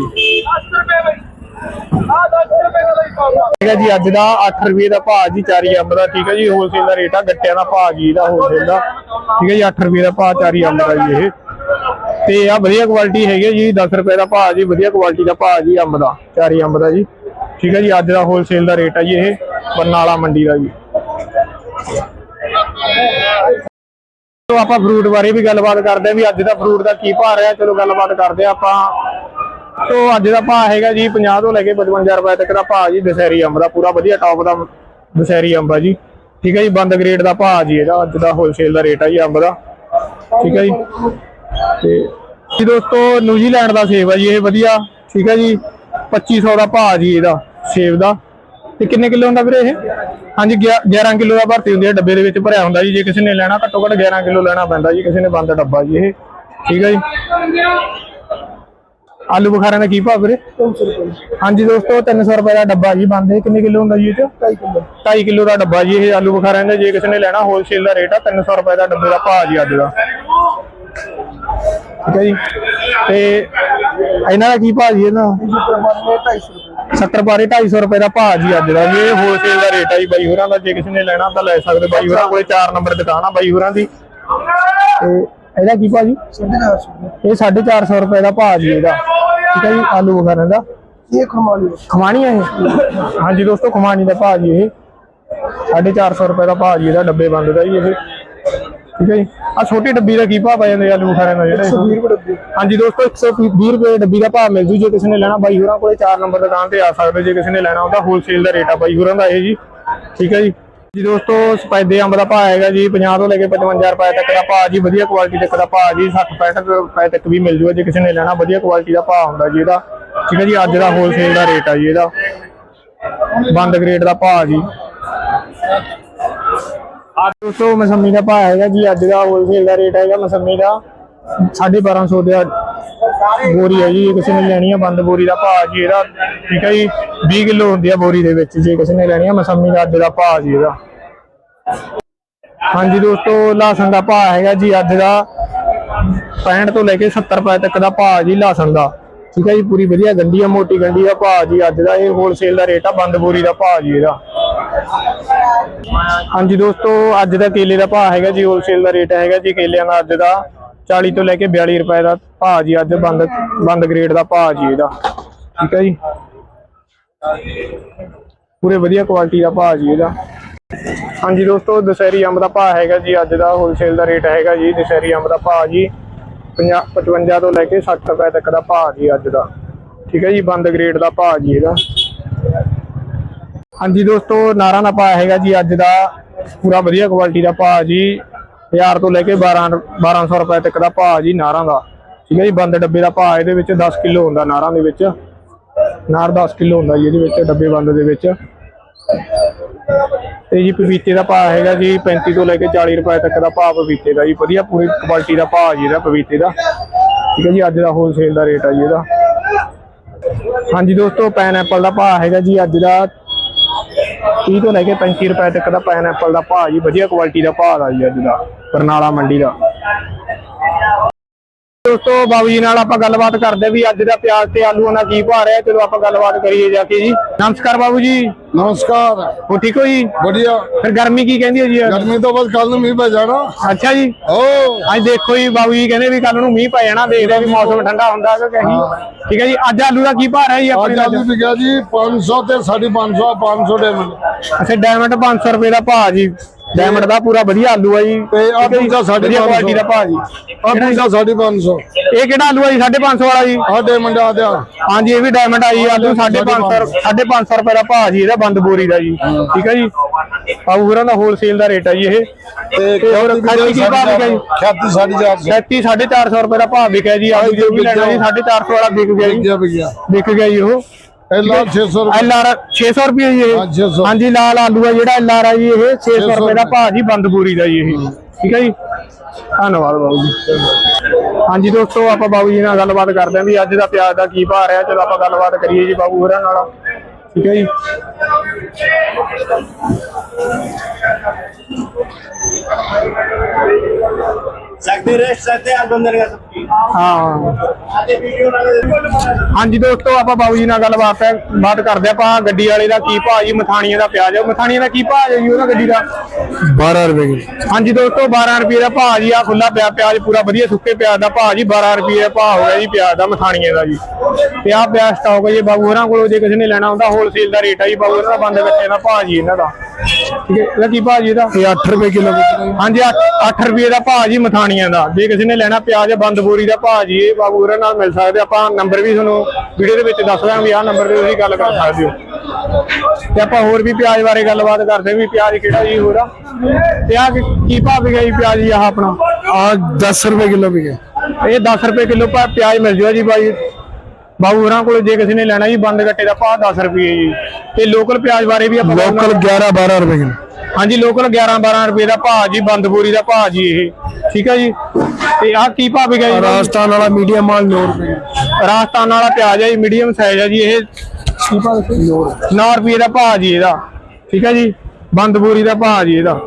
ਠੀਕ ਹੈ ਜੀ, ਅੱਜ ਦਾ 8 ਰੁਪਏ ਦਾ ਭਾਅ ਜੀ, ਚਾਰੀ ਅੰਬ ਦਾ, ਠੀਕ ਹੈ ਜੀ ਹੋਲਸੇਲ ਦਾ ਰੇਟ ਆ, ਗੱਟਿਆਂ ਦਾ ਭਾਅ ਜੀ ਇਹਦਾ ਹੋਲਸੇਲ ਦਾ। ਠੀਕ ਹੈ ਜੀ 8 ਰੁਪਏ ਦਾ ਭਾਅ, ਚਾਰੀ ਅੰਬ ਦਾ ਜੀ ਇਹ। ਤੇ ਆ ਵਧੀਆ ਕੁਆਲਿਟੀ ਹੈਗੀ ਜੀ 10 ਰੁਪਏ ਦਾ ਭਾਅ ਜੀ, ਵਧੀਆ ਕੁਆਲਿਟੀ ਦਾ ਭਾਅ ਜੀ ਅੰਬ ਦਾ, ਚਾਰੀ ਅੰਬ ਦਾ ਜੀ। ਠੀਕ ਹੈ ਜੀ, ਅੱਜ ਦਾ ਹੋਲਸੇਲ ਦਾ ਰੇਟ ਆ ਜੀ ਇਹ, ਬਰਨਾਲਾ ਮੰਡੀ ਦਾ ਜੀ। ਤੋ ਆਪਾਂ ਫਰੂਟ ਬਾਰੇ ਵੀ ਗੱਲਬਾਤ ਕਰਦੇ ਆ ਵੀ ਅੱਜ ਦਾ ਫਰੂਟ ਦਾ ਕੀ ਭਾਅ ਰਿਹਾ, ਚਲੋ ਗੱਲਬਾਤ ਕਰਦੇ ਆ ਆਪਾਂ। ਤੋ ਅੱਜ ਦਾ ਭਾਅ ਹੈਗਾ ਜੀ 50 ਤੋਂ ਲੈ ਕੇ 55 ਰੁਪਏ ਤੱਕ ਦਾ ਭਾਅ ਜੀ, ਦਸ਼ਹਿਰੀ ਅੰਬ ਦਾ, ਪੂਰਾ ਵਧੀਆ ਟੌਪ ਦਾ ਦਸ਼ਹਿਰੀ ਅੰਬ ਆ ਜੀ। ਠੀਕ ਹੈ ਜੀ, ਬੰਦ ਗ੍ਰੇਡ ਦਾ ਭਾਅ ਜੀ ਇਹਦਾ, ਅੱਜ ਦਾ ਹੋਲਸੇਲ ਦਾ ਰੇਟ ਆ ਜੀ ਅੰਬ ਦਾ। ਠੀਕ ਹੈ ਜੀ। ਤੇ ਜੀ ਦੋਸਤੋ, ਨਿਊਜ਼ੀਲੈਂਡ ਦਾ ਸੇਬ ਆ ਜੀ, ਇਹ ਵਧੀਆ। ਠੀਕ ਹੈ ਜੀ 2500 ਦਾ ਭਾਅ ਜੀ ਇਹਦਾ, ਸੇਬ ਦਾ। ਤੇ ਕਿੰਨੇ ਕਿਲੋ ਹੁੰਦਾ ਵੀਰੇ ਇਹ? ਹਾਂਜੀ 11 ਕਿਲੋ ਦਾ ਭਰਤੀ ਹੁੰਦੀ ਹੈ ਡੱਬੇ ਦੇ ਵਿੱਚ ਭਰਿਆ ਹੁੰਦਾ ਜੀ। ਜੇ ਕਿਸੇ ਨੇ ਲੈਣਾ, ਘੱਟੋ ਘੱਟ 11 ਕਿਲੋ ਲੈਣਾ ਪੈਂਦਾ ਜੀ, ਕਿਸੇ ਨੇ ਬੰਦ ਡੱਬਾ ਜੀ ਇਹ। ਠੀਕ ਹੈ ਜੀ। ਆਲੂ ਬੁਖਾਰਿਆਂ ਦਾ ਕੀ ਭਾਅ ਵੀਰੇ? 300 ਰੁਪਏ। ਹਾਂਜੀ ਦੋਸਤੋ 300 ਰੁਪਏ ਦਾ ਡੱਬਾ ਜੀ ਬੰਦੇ ਕਿੰਨੇ ਕਿਲੋ ਹੁੰਦਾ ਜੀ ਇਹ ਚ? 2.5 ਕਿਲੋ। 2.5 ਕਿਲੋ ਦਾ ਡੱਬਾ ਜੀ ਇਹ ਆਲੂ ਬੁਖਾਰਿਆਂ ਦਾ। ਜੇ ਕਿਸੇ ਨੇ ਲੈਣਾ ਹੋਲਸੇਲ ਦਾ ਰੇਟ ਆ 300 ਰੁਪਏ ਦਾ ਡੱਬੇ ਦਾ ਭਾਅ ਜੀ ਅੱਜ ਦਾ। ਠੀਕ ਹੈ ਜੀ? ਤੇ ਇਹਨਾਂ ਦਾ ਕੀ ਭਾਅ ਜੀ ਇਹਨਾਂ 70 ਬਾਰੇ 250 ਰੁਪਏ ਦਾ ਭਾਅ ਜੀ ਅੱਜ ਦਾ। ਇਹ ਹੋਲਸੇਲ ਦਾ ਰੇਟ ਆ ਜੀ ਬਾਈ ਹੋਰਾਂ ਦਾ ਜੇ ਕਿਸੇ ਨੇ ਲੈਣਾ ਤਾਂ ਲੈ ਸਕਦੇ। ਬਾਈ ਹੋਰਾਂ ਕੋਲੇ 4 ਨੰਬਰ ਦੁਕਾਨ ਆ ਬਾਈ ਹੋਰਾਂ ਦੀ। ਤੇ ਇਹਦਾ ਕੀ ਭਾਅ ਜੀ? ਇਹ 450 ਰੁਪਏ ਦਾ ਭਾਅ ਜੀ ਇਹਦਾ। ਠੀਕ ਹੈ ਜੀ ਆਲੂ ਵਗੈਰਾ ਦਾ। ਇਹ ਖਮਾਣੀ ਖਮਾਣੀ ਆ ਇਹ? ਹਾਂਜੀ ਦੋਸਤੋ ਖਮਾਣੀ ਦਾ ਭਾਅ ਜੀ ਇਹ। 450 ਰੁਪਏ ਦਾ ਭਾਅ ਜੀ ਇਹਦਾ ਡੱਬੇ ਬੰਦ ਦਾ ਜੀ ਇਹ। ਠੀਕ ਹੈ ਜੀ? ਆ ਛੋਟੀ ਡੱਬੀ ਦਾ ਕੀ ਭਾਅ ਪੈ ਜਾਂਦੇ ਆਲੂ ਬੁਖਾਰੇ ਦਾ ਜਿਹੜਾ 20 ਰੁਪਏ ਡੱਬੀ। ਹਾਂਜੀ ਦੋਸਤੋ 120 ਰੁਪਏ ਡੱਬੀ ਦਾ ਭਾਅ ਮਿਲ ਜੂ ਜੇ ਕਿਸੇ ਨੇ ਲੈਣਾ। ਬਾਈ ਹੋਰਾਂ ਕੋਲੇ 4 ਨੰਬਰ ਦੁਕਾਨ ਤੇ ਆ ਸਕਦੇ ਜੇ ਕਿਸੇ ਨੇ ਲੈਣਾ ਉਹਦਾ ਹੋਲਸੇਲ ਦਾ ਰੇਟ ਆ ਬਾਈ ਹੋਰਾਂ ਦਾ ਇਹ ਜੀ। ਠੀਕ ਹੈ ਜੀ? ਜੀ ਦੋਸਤੋ ਸਪੈਦੇ ਅੰਬ ਦਾ ਭਾਅ ਹੈਗਾ ਜੀ 50 ਤੋਂ ਲੈ ਕੇ 55 ਰੁਪਏ ਤੱਕ ਦਾ ਭਾਅ ਜੀ, ਵਧੀਆ ਕੁਆਲਿਟੀ ਤੱਕ ਦਾ ਭਾਅ ਜੀ 60 65 ਰੁਪਏ ਤੱਕ ਵੀ ਮਿਲ ਜੂਗਾ ਜੇ ਕਿਸੇ ਨੇ ਲੈਣਾ, ਵਧੀਆ ਕੁਆਲਿਟੀ ਦਾ ਭਾਅ ਹੁੰਦਾ ਜੀ ਇਹਦਾ। ਠੀਕ ਹੈ ਜੀ, ਅੱਜ ਦਾ ਹੋਲਸੇਲ ਦਾ ਰੇਟ ਆ ਜੀ ਇਹਦਾ। ਬੰਦ ਗ੍ਰੇਡ ਦਾ ਭਾਅ ਜੀ। ਅੱਜ ਦੋਸਤੋ, ਮਸੰਮੀ ਦਾ ਭਾਅ ਹੈਗਾ ਜੀ, ਅੱਜ ਦਾ ਹੋਲਸੇਲ ਦਾ ਰੇਟ ਹੈਗਾ ਮਸੰਮੀ ਦਾ। 1250 ਦੇ ਬੋਰੀ ਹੈ ਜੀ ਕਿਸੇ ਨੇ ਲੈਣੀ ਆ ਬੰਦ ਬੋਰੀ ਦਾ ਭਾਅ ਜੀ ਇਹਦਾ, ਠੀਕ ਹੈ ਜੀ 20 ਕਿਲੋ ਹੁੰਦੀ ਹੈ ਬੋਰੀ ਦੇ ਵਿੱਚ, ਜੇ ਕਿਸੇ ਨੇ ਲੈਣੀ ਹੈ ਮਸੰਮੀ ਦਾ ਅੱਜ ਦਾ ਭਾਅ ਜੀ ਇਹਦਾ। ਹਾਂਜੀ ਦੋਸਤੋ ਲਹਸਨ ਦਾ ਭਾਅ ਹੈਗਾ ਜੀ ਅੱਜ ਦਾ 65 ਤੋਂ ਲੈ ਕੇ 70 ਰੁਪਏ ਤੱਕ ਦਾ ਭਾਅ ਜੀ ਲਹਸਨ ਦਾ। ਠੀਕ ਹੈ ਜੀ, ਪੂਰੀ ਵਧੀਆ ਗੰਡੀ ਆ, ਮੋਟੀ ਗੰਡੀ ਦਾ ਭਾਅ ਜੀ ਅੱਜ ਦਾ, ਇਹ ਹੋਲਸੇਲ ਦਾ ਰੇਟ ਆ, ਬੰਦ ਬੋਰੀ ਦਾ ਭਾਅ ਜੀ ਇਹਦਾ। ਹਾਂਜੀ ਦੋਸਤੋ, ਅੱਜ ਦਾ ਕੇਲੇ ਦਾ ਭਾਅ ਹੈਗਾ ਜੀ ਹੋਲਸੇਲ ਦਾ ਰੇਟ ਹੈਗਾ ਜੀ ਕੇਲਿਆਂ ਦਾ ਅੱਜ ਦਾ। 40 ਤੋਂ ਲੈ ਕੇ 42 ਰੁਪਏ ਦਾ ਭਾਅ ਜੀ, ਅੱਜ ਬੰਦ ਬੰਦ ਗ੍ਰੇਡ ਦਾ ਭਾਅ ਜੀ ਇਹਦਾ। ਠੀਕ ਹੈ ਜੀ? ਪੂਰੇ ਵਧੀਆ ਕੁਆਲਿਟੀ ਦਾ ਭਾਅ ਜੀ ਇਹਦਾ। ਹਾਂਜੀ ਦੋਸਤੋ, ਦਸ਼ਹਿਰੀ ਅੰਬ ਦਾ ਭਾਅ ਹੈਗਾ ਜੀ, ਅੱਜ ਦਾ ਹੋਲਸੇਲ ਦਾ ਰੇਟ ਹੈਗਾ ਜੀ, ਦਸ਼ਹਿਰੀ ਅੰਬ ਦਾ ਭਾਅ ਜੀ 50 55 ਤੋਂ ਲੈ ਕੇ 60 ਰੁਪਏ ਤੱਕ ਦਾ ਭਾਅ ਜੀ ਅੱਜ ਦਾ। ਠੀਕ ਹੈ ਜੀ, ਬੰਦ ਗ੍ਰੇਡ ਦਾ ਭਾਅ ਜੀ ਇਹਦਾ। ਹਾਂਜੀ ਦੋਸਤੋ, ਨਾਰਾਂ ਦਾ ਭਾਅ ਹੈਗਾ ਜੀ, ਅੱਜ ਦਾ ਪੂਰਾ ਵਧੀਆ ਕੁਆਲਿਟੀ ਦਾ ਭਾਅ ਜੀ। 1000 ਤੋਂ ਲੈ ਕੇ 12 1200 ਰੁਪਏ ਤੱਕ ਦਾ ਭਾਅ ਜੀ ਨਾਰਾਂ ਦਾ। ਠੀਕ ਹੈ ਜੀ, ਬੰਦ ਡੱਬੇ ਦਾ ਭਾਅ ਇਹਦੇ ਵਿੱਚ 10 ਕਿਲੋ ਹੁੰਦਾ ਨਾਰਾਂ ਦੇ ਵਿੱਚ। ਨਾਰ 10 ਕਿਲੋ ਹੁੰਦਾ ਜੀ ਇਹਦੇ ਵਿੱਚ, ਡੱਬੇ ਬੰਦ ਦੇ ਵਿੱਚ। ਤੇ ਜੀ ਪਪੀਤੇ ਦਾ ਭਾਅ ਹੈਗਾ ਜੀ 35 ਤੋਂ ਲੈ ਕੇ 40 ਰੁਪਏ ਤੱਕ ਦਾ ਭਾਅ ਪਪੀਤੇ ਦਾ ਜੀ। ਵਧੀਆ ਪੂਰੀ ਕੁਆਲਿਟੀ ਦਾ ਭਾਅ ਜੀ ਇਹਦਾ ਪਪੀਤੇ ਦਾ। ਠੀਕ ਹੈ ਜੀ, ਅੱਜ ਦਾ ਹੋਲਸੇਲ ਦਾ ਰੇਟ ਆ ਜੀ ਇਹਦਾ। ਹਾਂਜੀ ਦੋਸਤੋ ਪਾਈਨਐਪਲ ਦਾ ਭਾਅ ਹੈਗਾ ਜੀ ਅੱਜ ਦਾ 30 ਤੋਂ ਲੈ ਕੇ 35 ਰੁਪਏ ਤੱਕ ਦਾ ਪਾਈਨਐਪਲ ਦਾ ਭਾਅ ਜੀ, ਵਧੀਆ ਕੁਆਲਿਟੀ ਦਾ ਭਾਅ ਦਾ ਜੀ ਅੱਜ ਦਾ, ਬਰਨਾਲਾ ਮੰਡੀ ਦਾ। ਦੋਸਤੋ ਬਾਬੂ ਜੀ ਨਾਲ ਆਪਾਂ ਗੱਲਬਾਤ ਕਰਦੇ ਵੀ ਅੱਜ ਦਾ ਪਿਆਜ਼ ਤੇ ਆਲੂਆਂ ਦਾ ਕੀ ਭਾਅ ਰਿਹਾ ਚਲੋ ਆਪਾਂ ਗੱਲਬਾਤ ਕਰੀਏ ਜਾ ਕੇ ਜੀ। ਨਮਸਕਾਰ ਬਾਬੂ ਜੀ। ਨਮਸਕਾਰ। ਹੋ ਠੀਕ ਹੋ ਜੀ? ਵਧੀਆ। ਫਿਰ ਗਰਮੀ ਕੀ ਕਹਿੰਦੀ ਹੈ ਜੀ ਗਰਮੀ ਤੋਂ ਬਾਅਦ ਕੱਲ ਨੂੰ ਮੀਂਹ ਪੈ ਜਾਣਾ। ਅੱਛਾ ਜੀ। ਓ। ਅੱਜ ਦੇਖੋ ਜੀ ਬਾਬੂ ਜੀ ਕਹਿੰਦੇ ਵੀ ਕੱਲ ਨੂੰ ਮੀਂਹ ਪੈ ਜਾਣਾ ਦੇਖਦੇ ਵੀ ਮੌਸਮ ਠੰਡਾ ਹੁੰਦਾ ਕਿ ਨਹੀਂ। ਠੀਕ ਹੈ ਜੀ ਅੱਜ ਆਲੂ ਦਾ ਕੀ ਭਾਅ ਰਿਹਾ ਜੀ ਆਪਣੇ ਆਲੂ ਵਿਕਿਆ ਜੀ 500 ਤੇ 550 500 ਡੇਮਨ। ਅੱਛਾ ਡਾਇਮੰਡ 500 ਰੁਪਏ ਦਾ ਭਾਅ ਜੀ। ਡਾਇਮੰਡ ਦਾ ਪੂਰਾ ਵਧੀਆ ਆਲੂ ਆ ਜੀ। ਤੇ ਆਹ ਦੂਜਾ ਸਾਢੇ ਵਧੀਆ ਪੰਜ। ਕੁਆਲਿਟੀ ਦਾ ਭਾਅ ਜੀ। ਆ ਪੂਜਾ 550 ਇਹ ਕਿਹੜਾ ਆਲੂ ਆ ਜੀ? 550 ਵਾਲਾ ਜੀ। ਆ ਡੇਮਨ ਆ ਦਿਆ। ਹਾਂਜੀ ਇਹ ਵੀ ਡਾਇਮੰਡ ਆਈ ਆਲੂ 550 550 ਰੁਪਏ ਦਾ ਭਾਅ ਜੀ ਇਹਦਾ ਬੰਦ ਬੋਰੀ ਦਾ ਜੀ। ਠੀਕ ਹੈ ਜੀ? ਆਊ ਹੋਰਾਂ ਦਾ ਹੋਲਸੇਲ ਦਾ ਰੇਟ ਹੈ ਜੀ ਇਹ। ਤੇ ਹੋਰ ਖਾਲੀ ਕੀ ਭਾਅ ਵਿਕਿਆ ਜੀ? 36 450 37 450 ਰੁਪਏ ਦਾ ਭਾਅ ਵਿਕਿਆ ਜੀ। ਆਲੂ ਜੋ ਵੀ ਲੈਣਾ ਜੀ 450 ਵਾਲਾ ਵਿਕ ਗਿਆ ਜੀ। ਵਿਕ ਗਿਆ ਜੀ ਉਹ। ਲਾਲ 600 ਰੁਪਏ। ਐਲ ਆਰ 600 ਰੁਪਏ ਜੀ ਹਾਂ, 600 ਇਹ ਹਾਂਜੀ ਲਾਲ ਆਲੂ ਆ ਜਿਹੜਾ ਐਲ ਆਰ ਆ ਜੀ ਇਹ 600 ਰੁਪਏ ਦਾ ਭਾਅ ਜੀ ਬੰਦ ਬੋਰੀ ਦਾ ਜੀ ਇਹ। ਠੀਕ ਹੈ ਜੀ? ਧੰਨਵਾਦ ਬਾਬੂ ਜੀ। ਹਾਂਜੀ ਦੋਸਤੋ ਆਪਾਂ ਬਾਬੂ ਜੀ ਨਾਲ ਗੱਲਬਾਤ ਕਰਦੇ ਹਾਂ ਵੀ ਅੱਜ ਦਾ ਪਿਆਜ਼ ਦਾ ਕੀ ਭਾਅ ਰਿਹਾ। ਚਲੋ ਆਪਾਂ ਗੱਲਬਾਤ ਕਰੀਏ ਜੀ ਬਾਬੂ ਹੋਰਾਂ ਨਾਲ। ਠੀਕ ਹੈ ਜੀ? ਸਕਦੇ ਹਾਂਜੀ ਦੋਸਤੋ ਆਪਾਂ ਬਾਬੂ ਜੀ ਨਾਲ ਗੱਲਬਾਤ ਹੈ ਬਾਤ ਕਰਦੇ ਆਪਾਂ ਗੱਡੀ ਵਾਲੇ ਦਾ ਕੀ ਭਾਅ ਜੀ ਮਥਾਣੀਆਂ ਦਾ ਪਿਆਜ ਮਥਾਣੀਆਂ ਦਾ ਕੀ ਭਾਅ ਜੀ ਉਹਨਾਂ ਗੱਡੀ ਦਾ? 12 ਰੁਪਏ ਕਿਲੋ। ਹਾਂਜੀ ਦੋਸਤੋ 12 ਰੁਪਏ ਦਾ ਭਾਅ ਜੀ ਆ ਖੁੱਲਾ ਪਿਆ ਪਿਆਜ ਪੂਰਾ ਵਧੀਆ ਸੁੱਕੇ ਪਿਆਜ ਦਾ ਭਾਅ ਜੀ 12 ਰੁਪਏ ਦਾ ਭਾਅ ਹੋ ਜੀ ਪਿਆਜ ਦਾ ਮਥਾਣੀਆਂ ਦਾ ਜੀ। ਤੇ ਪਿਆ ਪਿਆਜ ਸਟਾਕ ਹੈ ਜੀ ਬਾਬੂ ਹੋਰਾਂ ਕੋਲੋਂ ਜੇ ਕਿਸੇ ਨੇ ਲੈਣਾ ਹੁੰਦਾ ਹੋਲਸੇਲ ਦਾ ਰੇਟ ਆ ਜੀ ਬਾਬੂ ਹੋਰਾਂ ਦਾ ਬੰਦ ਬੱਚੇ ਦਾ ਭਾਅ ਜੀ ਇਹਨਾਂ ਦਾ। ਠੀਕ ਹੈ ਇਹਦਾ ਕੀ ਭਾਅ ਜੀ ਇਹਦਾ? ਇਹ 8 ਰੁਪਏ ਕਿਲੋ ਹਾਂਜੀ 8 ਰੁਪਏ ਦਾ ਭਾਅ ਜੀ ਮਥਾਣੀਆਂ ਦਾ। ਜੇ ਕਿਸੇ ਨੇ ਲੈਣਾ ਪਿਆਜ਼ ਬੰਦ ਬੋਰੀ ਦਾ ਭਾਅ ਜੀ ਇਹ ਬਾਬੂ ਹੋਰਾਂ ਨਾਲ ਮਿਲ ਸਕਦੇ ਆਪਾਂ ਨੰਬਰ ਵੀ ਤੁਹਾਨੂੰ ਵੀਡੀਓ ਦੇ ਵਿੱਚ ਦੱਸ ਦਾਂ ਵੀ ਆਹ ਨੰਬਰ ਤੇ ਤੁਸੀਂ ਗੱਲ ਕਰ ਸਕਦੇ ਹੋ। ਤੇ ਆਪਾਂ ਹੋਰ ਵੀ ਪਿਆਜ਼ ਬਾਰੇ ਗੱਲਬਾਤ ਕਰਦੇ ਵੀ ਪਿਆਜ਼ ਕਿਹੜਾ ਜੀ ਹੋਰ ਆ? ਤੇ ਆਹ ਕੀ ਭਾਅ ਵਿਕਿਆ ਜੀ ਪਿਆਜ਼ ਜੀ ਆਹ ਆਪਣਾ? ਆ 10 ਰੁਪਏ ਕਿਲੋ ਵੀ ਹੈ ਇਹ 10 ਰੁਪਏ ਕਿਲੋ ਪਿਆਜ਼ ਮਿਲ ਜੂਗਾ ਜੀ ਬਾਈ ਬਾਬੂ ਹੋਰਾਂ ਕੋਲ ਜੇ ਕਿਸੇ ਨੇ ਲੈਣਾ ਜੀ ਬੰਦ ਗੱਟੇ ਦਾ ਭਾਅ 10 ਰੁਪਏ ਜੀ। ਤੇ ਲੋਕਲ ਪਿਆਜ਼ ਬਾਰੇ ਵੀ ਆਪਾਂ ਲੋਕਲ 11 12 ਰੁਪਏ ਕਿਲੋ। ਹਾਂਜੀ ਲੋਕਲ 11 12 ਰੁਪਏ ਦਾ ਭਾਅ ਜੀ ਬੰਦ ਬੋਰੀ ਦਾ ਭਾਅ ਜੀ ਇਹ। ਠੀਕ ਹੈ ਜੀ? ਤੇ ਆਹ ਕੀ ਭਾਅ ਵਿਕਿਆ ਜੀ? ਰਾਜਸਥਾਨ ਵਾਲਾ ਮੀਡੀਅਮ ਮਾਲ 9 ਰੁਪਏ। ਰਾਜਸਥਾਨ ਵਾਲਾ ਪਿਆਜ਼ ਹੈ ਜੀ ਮੀਡੀਅਮ ਸਾਈਜ਼ ਹੈ ਜੀ ਇਹ। 9 ਰੁਪਏ ਦਾ ਭਾਅ ਜੀ ਇਹਦਾ। ਠੀਕ ਹੈ ਜੀ? ਬੰਦ ਬੋਰੀ ਦਾ ਭਾਅ ਜੀ ਇਹਦਾ।